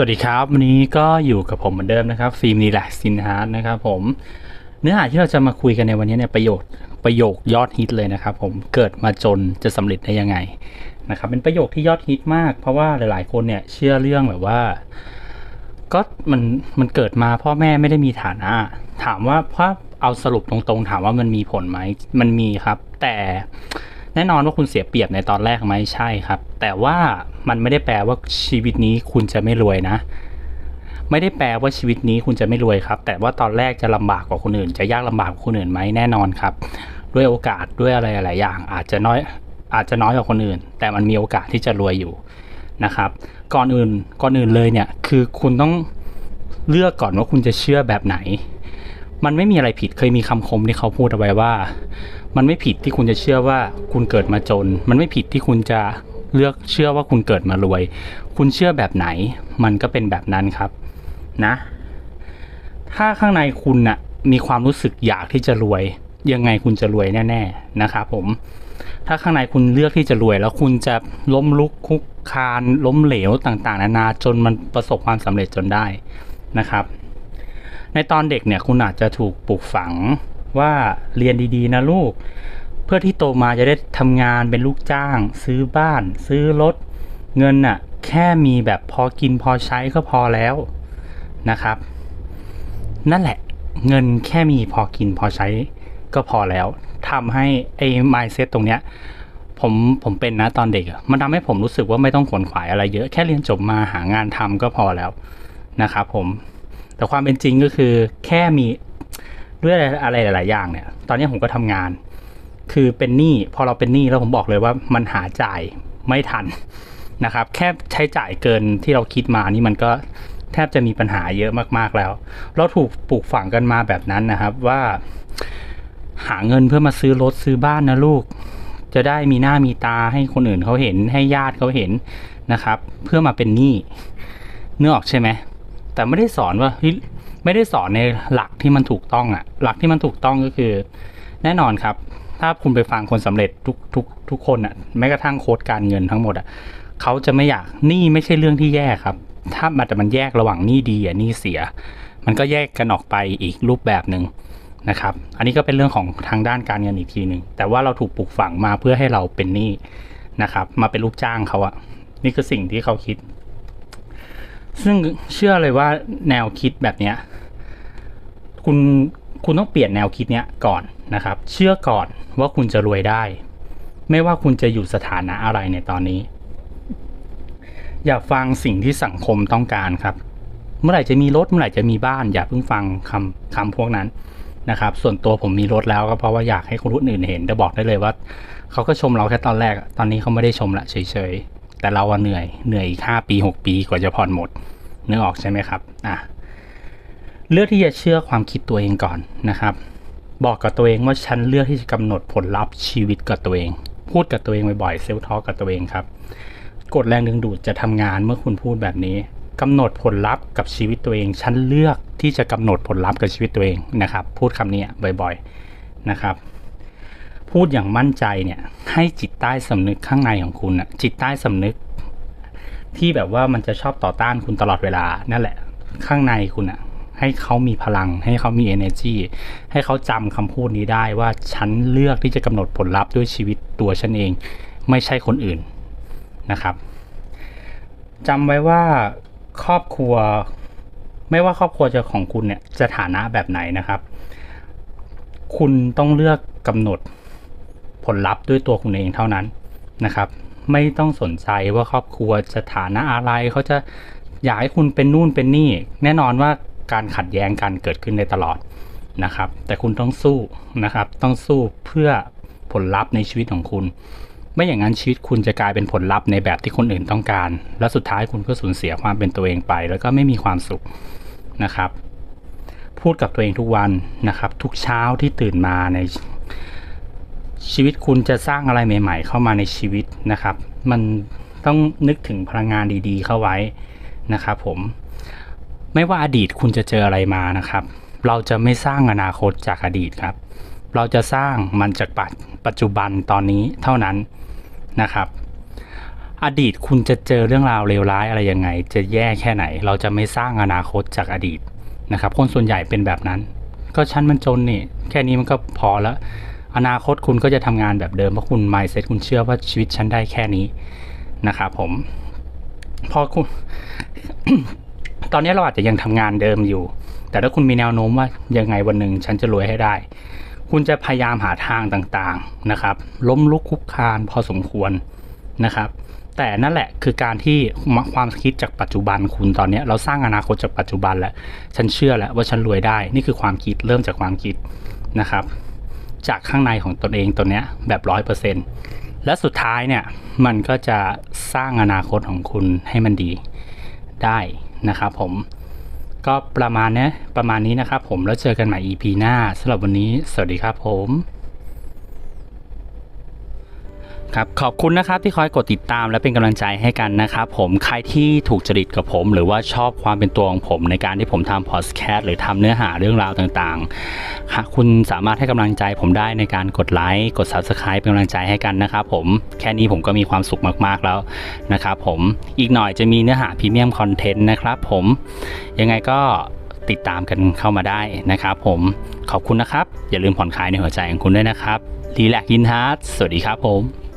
สวัสดีครับ วันนี้ก็อยู่กับผมเหมือนเดิมนะครับ ฟิล์มนีแหละซินฮาร์ดนะครับผมเนื้อหาที่เราจะมาคุยกันในวันนี้เนี่ยประโยชน์ประโยคยอดฮิตเลยนะครับผมเกิดมาจนจะสำเร็จได้ยังไงนะครับเป็นประโยคที่ยอดฮิตมาก เพราะว่าหลาย ๆ คนเนี่ยเชื่อเรื่องแบบว่า ก็มันมันเกิดมาพ่อแม่ไม่ได้มีฐานะ ถามว่าพราเอาสรุปตรงๆ ถามว่ามันมีผลไหมมันมีครับ แต่ แน่นอนว่าคุณเสียเปรียบในตอนแรกไหมใช่ครับ แต่ว่ามันไม่ได้แปลว่าชีวิตนี้คุณจะไม่รวยนะ ไม่ได้แปลว่าชีวิตนี้คุณจะไม่รวยครับ แต่ว่าตอนแรกจะลำบากกว่าคนอื่น จะยากลำบากกว่าคนอื่นไหมแน่นอนครับ ด้วยโอกาสด้วยอะไรหลายอย่าง อาจจะน้อยอาจจะน้อยกว่าคนอื่น แต่มันมีโอกาสที่จะรวยอยู่นะครับ ก่อนอื่นก่อนอื่นเลยเนี่ยคือคุณต้องเลือกก่อนว่าคุณจะเชื่อแบบไหน มันไม่มีอะไรผิดเคยมีคำคมที่เขาพูดเอาไว้ว่า มันไม่ผิดที่คุณจะเชื่อว่าคุณเกิดมาจน มันไม่ผิดที่คุณจะเลือกเชื่อว่าคุณเกิดมารวย คุณเชื่อแบบไหน มันก็เป็นแบบนั้นครับนะ ถ้าข้างในคุณน่ะมีความรู้สึกอยากที่จะรวย ยังไงคุณจะรวยแน่ ๆนะครับผม ถ้าข้างในคุณเลือกที่จะรวย แล้วคุณจะล้มลุกคุกคานล้มเหลวต่างๆ นานาจนมันประสบความสำเร็จจนได้นะครับ ในตอนเด็กเนี่ยคุณอาจจะถูกปลูกฝังว่าเรียนดีๆนะลูก เพื่อที่โตมาจะได้ทำงานเป็นลูกจ้าง ซื้อบ้าน ซื้อรถเงินน่ะแค่มีแบบพอกินพอใช้ก็พอแล้วนะครับ นั่นแหละเงินแค่มีพอกินพอใช้ก็พอแล้วทำให้ไอ้ mindset ตรงเนี้ยผมผมเป็นนะตอนเด็กมันทำให้ผมรู้สึกว่าไม่ต้องขวนขวายอะไรเยอะแค่เรียนจบมาหางานทำก็พอแล้วนะครับผม แต่ความเป็นจริงก็คือแค่มีด้วยอะไรหลาย ๆ อย่างเนี่ย ตอนนี้ผมก็ทำงาน คือเป็นหนี้พอเราเป็นหนี้แล้วผมบอกเลยว่ามันหาจ่ายไม่ทันนะครับ แค่ใช้จ่ายเกินที่เราคิดมานี่มันก็แทบจะมีปัญหาเยอะมาก ๆ แล้ว เราถูกปลูกฝังกันมาแบบนั้นนะครับว่า หาเงินเพื่อมาซื้อรถซื้อบ้านนะลูก จะได้มีหน้ามีตาให้คนอื่นเขาเห็นให้ญาติเขาเห็นนะครับ เพื่อมาเป็นหนี้เนื้อออกใช่ไหม แต่ไม่ได้สอนว่าไม่ได้สอนในหลักที่มันถูกต้องอะหลักที่มันถูกต้องก็คือ แน่นอนครับ ถ้าคุณไปฟังคนสำเร็จทุกทุกทุกคนอะแม้กระทั่งโค้ดการเงินทั้งหมดอะเขาจะไม่อยากหนี้ไม่ใช่เรื่องที่แย่ครับ ถ้ามันแต่มันแยกระหว่างหนี้ดีอะหนี้เสีย มันก็แยกกันออกไปอีกรูปแบบหนึ่งนะครับ อันนี้ก็เป็นเรื่องของทางด้านการเงินอีกทีหนึ่งแต่ว่าเราถูกปลูกฝังมาเพื่อให้เราเป็นหนี้นะครับ มาเป็นลูกจ้างเขาอะนี่คือสิ่งที่เขาคิด ซึ่งเชื่อเลยว่าแนวคิดแบบเนี้ยคุณคุณต้องเปลี่ยนแนวคิดเนี้ยก่อนนะครับ เชื่อก่อนว่าคุณจะรวยได้ ไม่ว่าคุณจะอยู่สถานะอะไรในตอนนี้ อย่าฟังสิ่งที่สังคมต้องการครับ เมื่อไหร่จะมีรถเมื่อไหร่จะมีบ้าน อย่าเพิ่งฟังคำคำพวกนั้นนะครับ ส่วนตัวผมมีรถแล้วก็เพราะว่าอยากให้คนอื่นเห็นแต่บอกได้เลยว่าเขาก็ชมเราแค่ตอนแรก ตอนนี้เขาไม่ได้ชมละเฉยๆ แต่เราเหนื่อยเหนื่อยอีกห้าปีหกปีกว่าจะผ่อนหมดนึกออกใช่ไหมครับอะเลือกที่จะเชื่อความคิดตัวเองก่อนนะครับ บอกกับตัวเองว่าฉันเลือกที่จะกำหนดผลลัพธ์ชีวิตกับตัวเอง พูดกับตัวเองบ่อยๆเซลล์ทอกับตัวเองครับกฎแรงดึงดูดจะทำงานเมื่อคุณพูดแบบนี้กำหนดผลลัพธ์กับชีวิตตัวเอง ฉันเลือกที่จะกำหนดผลลัพธ์กับชีวิตตัวเองนะครับ พูดคำนี้บ่อย ๆนะครับ พูดอย่างมั่นใจเนี่ยให้จิตใต้สำนึกข้างในของคุณอะจิตใต้สำนึก ที่แบบว่ามันจะชอบต่อต้านคุณตลอดเวลานั่นแหละ ข้างในคุณอะให้เขามีพลัง ให้เขามี energy ให้เขาจำคำพูดนี้ได้ว่าฉันเลือกที่จะกำหนดผลลัพธ์ด้วยชีวิตตัวฉันเอง ไม่ใช่คนอื่นนะครับจำไว้ว่าครอบครัว ไม่ว่าครอบครัวจะของคุณเนี่ยจะฐานะแบบไหนนะครับ คุณต้องเลือกกำหนด ผลลัพธ์ด้วยตัวคุณเองเท่านั้นนะครับ ไม่ต้องสนใจว่าครอบครัวจะฐานะอะไรเขาจะอยากให้คุณเป็นนู่นเป็นนี่ แน่นอนว่าการขัดแย้งกันเกิดขึ้นได้ตลอดนะครับ แต่คุณต้องสู้นะครับ ต้องสู้เพื่อผลลัพธ์ในชีวิตของคุณ ไม่อย่างนั้นชีวิตคุณจะกลายเป็นผลลัพธ์ในแบบที่คนอื่นต้องการ และสุดท้ายคุณก็สูญเสียความเป็นตัวเองไป แล้วก็ไม่มีความสุขนะครับ พูดกับตัวเองทุกวันนะครับ ทุกเช้าที่ตื่นมาใน ชีวิตคุณจะสร้างอะไรใหม่ ๆ เข้ามาในชีวิตนะครับ มันต้องนึกถึงพลังงานดีๆ เข้าไว้นะครับผมไม่ว่าอดีตคุณจะเจออะไรมานะครับ เราจะไม่สร้างอนาคตจากอดีตครับ เราจะสร้างมันจากปัจปจจุบันตอนนี้เท่านั้นนะครับ อดีตคุณจะเจอเรื่องราวเลวร้ายอะไรยังไง จะแย่แค่ไหน เราจะไม่สร้างอนาคตจากอดีตนะครับ คนส่วนใหญ่เป็นแบบนั้น ก็ฉันมันจนนี่ แค่นี้มันก็พอแล้ว อนาคตคุณก็จะทำงานแบบเดิมเพราะคุณ mindset คุณเชื่อว่าชีวิตฉันได้แค่นี้นะครับผม พอคุณ ตอนนี้เราอาจจะยังทำงานเดิมอยู่ แต่ถ้าคุณมีแนวโน้มว่ายังไงวันหนึ่งฉันจะรวยให้ได้ คุณจะพยายามหาทางต่างๆนะครับ ล้มลุกคลุกคานพอสมควรนะครับ แต่นั่นแหละคือการที่ความคิดจากปัจจุบันคุณตอนนี้เราสร้างอนาคตจากปัจจุบันแล้ว ฉันเชื่อแล้วว่าฉันรวยได้ นี่คือความคิดเริ่มจากความคิดนะครับ จากข้างในของตนเองตัวเนี้ยแบบร้อยเปอร์เซ็นและสุดท้ายเนี่ยมันก็จะสร้างอนาคตของคุณให้มันดีได้นะครับผม ก็ประมาณนี้ประมาณนี้นะครับผมแล้วเจอกันใหม่ EP หน้าสำหรับวันนี้ สวัสดีครับผม ครับขอบคุณนะครับที่คอยกดติดตามและเป็นกำลังใจให้กันนะครับผมใครที่ถูกจริตกับผม หรือว่าชอบความเป็นตัวของผมในการที่ผมทำพอดแคสต์หรือทำเนื้อหาเรื่องราวต่างๆหากคุณสามารถให้กำลังใจผมได้ในการกดไลค์กด Subscribe เป็นกำลังใจให้กันนะครับผมแค่นี้ผมก็มีความสุขมากๆแล้วนะครับผมอีกหน่อยจะมีเนื้อหาพรีเมียมคอนเทนต์นะครับผมยังไงก็ติดตามกันเข้ามาได้นะครับผมขอบคุณนะครับ อย่าลืมผ่อนคลายในหัวใจของคุณด้วยนะครับรีแลกยินฮาร์ดสวัสดีครับผม